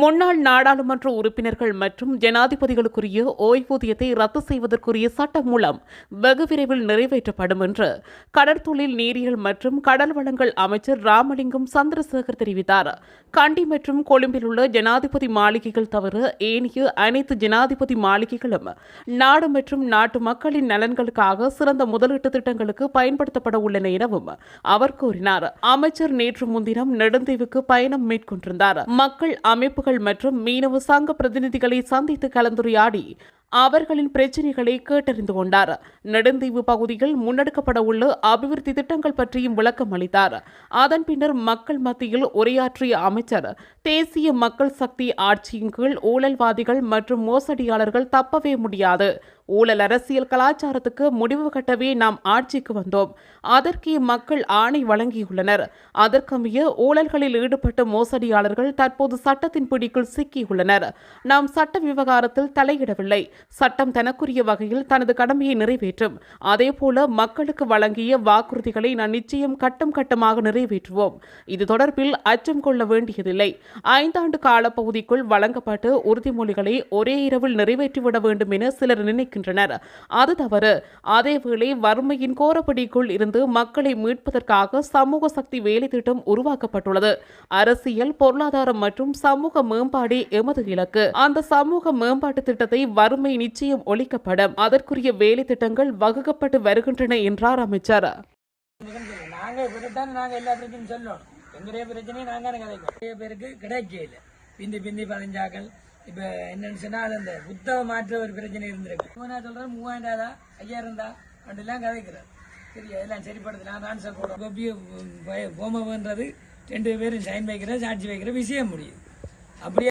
முன்னாள் நாடாளுமன்ற உறுப்பினர்கள் மற்றும் ஜனாதிபதிகளுக்குரிய ஓய்வூதியத்தை ரத்து செய்வதற்குரிய சட்டம் மூலம் வெகு விரைவில் நிறைவேற்றப்படும் என்று கடற்தொழில் நீரியல் மற்றும் கடல் வளங்கள் அமைச்சர் ராமலிங்கம் சந்திரசேகர் தெரிவித்தார். கண்டி மற்றும் கொழும்பில் உள்ள ஜனாதிபதி மாளிகைகள் தவிர ஏனைய அனைத்து ஜனாதிபதி மாளிகைகளும் நாடு மற்றும் நாட்டு மக்களின் நலன்களுக்காக சிறந்த முதலீட்டு திட்டங்களுக்கு பயன்படுத்தப்பட உள்ளன எனவும் அவர் கூறினார். அமைச்சர் நேற்று முன்தினம் நெடுந்தீவுக்கு பயணம் மேற்கொண்டிருந்தார். மக்கள் அமைப்பு அமைப்புகள் மற்றும் மீனவ சங்க பிரதிநிதிகளை சந்தித்து கலந்துரையாடி அவர்களின் பிரச்சினைகளை கேட்டறிந்து கொண்டார். நெடுந்தீவு பகுதியில் முன்னெடுக்கப்பட உள்ள அபிவிருத்தி திட்டங்கள் பற்றியும் விளக்கம் அளித்தார். அதன் பின்னர் மக்கள் மத்தியில் உரையாற்றிய அமைச்சர் தேசிய மக்கள் சக்தி ஆட்சியின் கீழ் ஊழல்வாதிகள் மற்றும் மோசடியாளர்கள் தப்பவே முடியாது. ஊழல் அரசியல் கலாச்சாரத்துக்கு முடிவு கட்டவே நாம் ஆட்சிக்கு வந்தோம். அதற்கே மக்கள் ஆணை வழங்கியுள்ளனர். அதற்கமைய ஊழல்களில் ஈடுபட்ட மோசடியாளர்கள் தற்போது சட்டத்தின் பிடிக்குள் சிக்கியுள்ளனர். நாம் சட்ட விவகாரத்தில் தலையிடவில்லை. சட்டம் தனக்குரிய வகையில் தனது கடமையை நிறைவேற்றும். அதேபோல மக்களுக்கு வழங்கிய வாக்குறுதிகளை நான் நிச்சயம் கட்டம் கட்டமாக நிறைவேற்றுவோம். இது தொடர்பில் அச்சம் கொள்ள வேண்டியதில்லை. ஐந்தாண்டு காலப்பகுதிக்குள் வழங்கப்பட்டு உறுதிமொழிகளை ஒரே இரவில் நிறைவேற்றிவிட வேண்டும் என சிலர் நினைக்கின்றனர். அது தவறு. அதேவேளை வறுமையின் கோரப்படிக்குள் இருந்து மக்களை மீட்பதற்காக சமூக சக்தி வேலை திட்டம் உருவாக்கப்பட்டுள்ளது. அரசியல் பொருளாதாரம் மற்றும் சமூக மேம்பாடே எமது இலக்கு. அந்த சமூக மேம்பாட்டு திட்டத்தை வறுமை நிச்சயம் ஒழிக்கப்படும். அதற்குரிய வேலை திட்டங்கள் வகுக்கப்பட்டு வருகின்றன என்றார் அமைச்சர். இப்படித்தான் எல்லா பிரச்சனையும் சொல்லணும் எங்களுடைய பிரச்சனையும் நிறைய பேருக்கு கிடைக்கல பிந்தி பிந்தி பதினஞ்சாக்கள் இப்ப என்னன்னு சொன்னால் அந்த புத்தக மாற்ற ஒரு பிரச்சனை இருந்திருக்கு. மூணா சொல்றது மூவாயிரம் ரூபா ஐயாயிரம் தான் அப்படிலாம் கதைக்கிறார். சரி எல்லாம் சரிப்படுத்தலாம் ஆன்சர் ரெண்டு பேரும் சைன் வைக்கிற சாட்சி வைக்கிற விஷயம் முடியும். அப்படியே